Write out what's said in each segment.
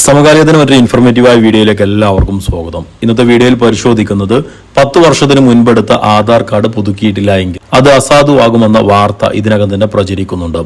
സമകാലികത്തിന് മറ്റൊരു ഇൻഫോർമേറ്റീവായ വീഡിയോയിലേക്ക് എല്ലാവർക്കും സ്വാഗതം. ഇന്നത്തെ വീഡിയോയിൽ പരിശോധിക്കുന്നത് പത്ത് വർഷത്തിന് മുൻപെടുത്ത ആധാർ കാർഡ് പുതുക്കിയിട്ടില്ല എങ്കിൽ അത് അസാധുവാകുമെന്ന വാർത്ത ഇതിനകം തന്നെ പ്രചരിക്കുന്നുണ്ട്.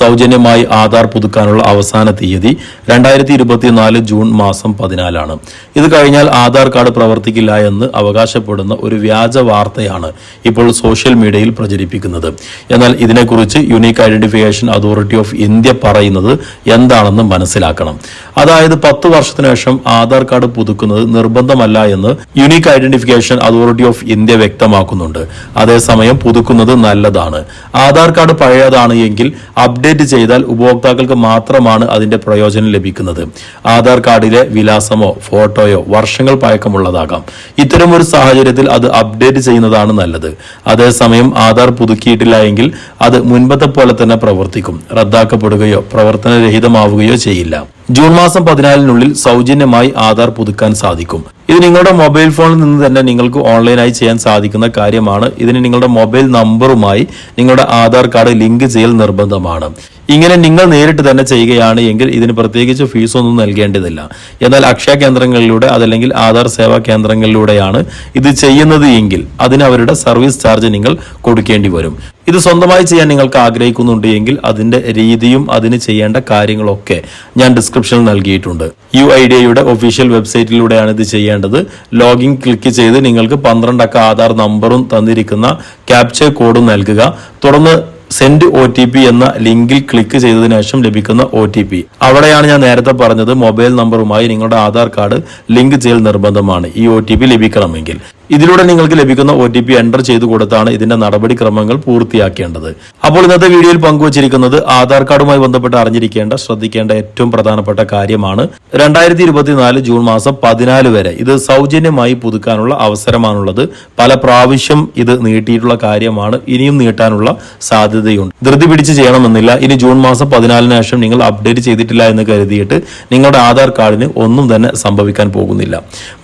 സൗജന്യമായി ആധാർ പുതുക്കാനുള്ള അവസാന തീയതി രണ്ടായിരത്തി ഇരുപത്തിനാല് ജൂൺ മാസം പതിനാലാണ്. ഇത് കഴിഞ്ഞാൽ ആധാർ കാർഡ് പ്രവർത്തിക്കില്ല എന്ന് അവകാശപ്പെടുന്ന ഒരു വ്യാജ വാർത്തയാണ് ഇപ്പോൾ സോഷ്യൽ മീഡിയയിൽ പ്രചരിപ്പിക്കുന്നത്. എന്നാൽ ഇതിനെക്കുറിച്ച് Unique Identification Authority of India പറയുന്നത് എന്താണെന്ന് മനസ്സിലാക്കണം. അതായത് പത്ത് വർഷത്തിനു ശേഷം ആധാർ കാർഡ് പുതുക്കുന്നത് നിർബന്ധമല്ല എന്ന് Unique Identification Authority of India വ്യക്തമാക്കുന്നുണ്ട്. അതേസമയം പുതുക്കുന്നത് നല്ലതാണ്. ആധാർ കാർഡ് പഴയതാണ് എങ്കിൽ അപ്ഡേറ്റ് ചെയ്താൽ ഉപഭോക്താക്കൾക്ക് മാത്രമാണ് അതിന്റെ പ്രയോജനം ലഭിക്കുന്നത്. ആധാർ കാർഡിലെ വിലാസമോ ഫോട്ടോയോ വർഷങ്ങൾ പഴക്കമുള്ളതാകാം. ഇത്തരം ഒരു സാഹചര്യത്തിൽ അത് അപ്ഡേറ്റ് ചെയ്യുന്നതാണ് നല്ലത്. അതേസമയം ആധാർ പുതുക്കിയിട്ടില്ല എങ്കിൽ അത് മുൻപത്തെ പോലെ തന്നെ പ്രവർത്തിക്കും. റദ്ദാക്കപ്പെടുകയോ പ്രവർത്തനരഹിതമാവുകയോ ചെയ്യില്ല. ജൂൺ മാസം പതിനാലിനുള്ളിൽ സൗജന്യമായി ആധാർ പുതുക്കാൻ സാധിക്കും. ഇത് നിങ്ങളുടെ മൊബൈൽ ഫോണിൽ നിന്ന് തന്നെ നിങ്ങൾക്ക് ഓൺലൈനായി ചെയ്യാൻ സാധിക്കുന്ന കാര്യമാണ്. ഇതിന് നിങ്ങളുടെ മൊബൈൽ നമ്പറുമായി നിങ്ങളുടെ ആധാർ കാർഡ് ലിങ്ക് ചെയ്യൽ നിർബന്ധമാണ്. ഇങ്ങനെ നിങ്ങൾ നേരിട്ട് തന്നെ ചെയ്യുകയാണ് എങ്കിൽ ഇതിന് പ്രത്യേകിച്ച് ഫീസൊന്നും നൽകേണ്ടതില്ല. എന്നാൽ അക്ഷയ കേന്ദ്രങ്ങളിലൂടെ അതല്ലെങ്കിൽ ആധാർ സേവാ കേന്ദ്രങ്ങളിലൂടെയാണ് ഇത് ചെയ്യുന്നത് എങ്കിൽ അതിന് അവരുടെ സർവീസ് ചാർജ് നിങ്ങൾ കൊടുക്കേണ്ടി വരും. ഇത് സ്വന്തമായി ചെയ്യാൻ നിങ്ങൾക്ക് ആഗ്രഹിക്കുന്നുണ്ട് എങ്കിൽ അതിന്റെ രീതിയും അതിന് ചെയ്യേണ്ട കാര്യങ്ങളൊക്കെ ഞാൻ ഡിസ്ക്രിപ്ഷനിൽ നൽകിയിട്ടുണ്ട്. യു ഐ ഡിയുടെ ഒഫീഷ്യൽ വെബ്സൈറ്റിലൂടെയാണ് ഇത് ചെയ്യേണ്ടത്. ലോഗിൻ ക്ലിക്ക് ചെയ്ത് നിങ്ങൾക്ക് പന്ത്രണ്ടക്ക ആധാർ നമ്പറും തന്നിരിക്കുന്ന ക്യാപ്ചർ കോഡും നൽകുക. തുടർന്ന് സെൻഡ് ഒ ടി പി എന്ന ലിങ്കിൽ ക്ലിക്ക് ചെയ്തതിനു ശേഷം ലഭിക്കുന്ന ഒ ടി പി. അവിടെയാണ് ഞാൻ നേരത്തെ പറഞ്ഞത് മൊബൈൽ നമ്പറുമായി നിങ്ങളുടെ ആധാർ കാർഡ് ലിങ്ക് ചെയ്യൽ നിർബന്ധമാണ്. ഈ ഒ ടി പി ലഭിക്കണമെങ്കിൽ. ഇതിലൂടെ നിങ്ങൾക്ക് ലഭിക്കുന്ന ഒ ടി പി എന്റർ ചെയ്തു കൊടുത്താണ് ഇതിന്റെ നടപടിക്രമങ്ങൾ പൂർത്തിയാക്കേണ്ടത്. അപ്പോൾ ഇന്നത്തെ വീഡിയോയിൽ പങ്കുവച്ചിരിക്കുന്നത് ആധാർ കാർഡുമായി ബന്ധപ്പെട്ട് അറിഞ്ഞിരിക്കേണ്ട ശ്രദ്ധിക്കേണ്ട ഏറ്റവും പ്രധാനപ്പെട്ട കാര്യമാണ് രണ്ടായിരത്തി ഇരുപത്തിനാല് ജൂൺ മാസം പതിനാല് വരെ ഇത് സൗജന്യമായി പുതുക്കാനുള്ള അവസരമാണുള്ളത്. പല പ്രാവശ്യം ഇത് നീട്ടിയിട്ടുള്ള കാര്യമാണ്. ഇനിയും നീട്ടാനുള്ള സാധ്യതയുണ്ട്. ധൃതി പിടിച്ച് ചെയ്യണമെന്നില്ല. ഇനി ജൂൺ മാസം പതിനാലിന് ശേഷം നിങ്ങൾ അപ്ഡേറ്റ് ചെയ്തിട്ടില്ല എന്ന് കരുതിയിട്ട് നിങ്ങളുടെ ആധാർ കാർഡിന് ഒന്നും തന്നെ സംഭവിക്കാൻ പോകുന്നില്ല.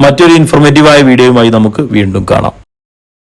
മറ്റൊരു ഇൻഫോർമേറ്റീവായ വീഡിയോയുമായി നമുക്ക് വീണ്ടും കാണാം.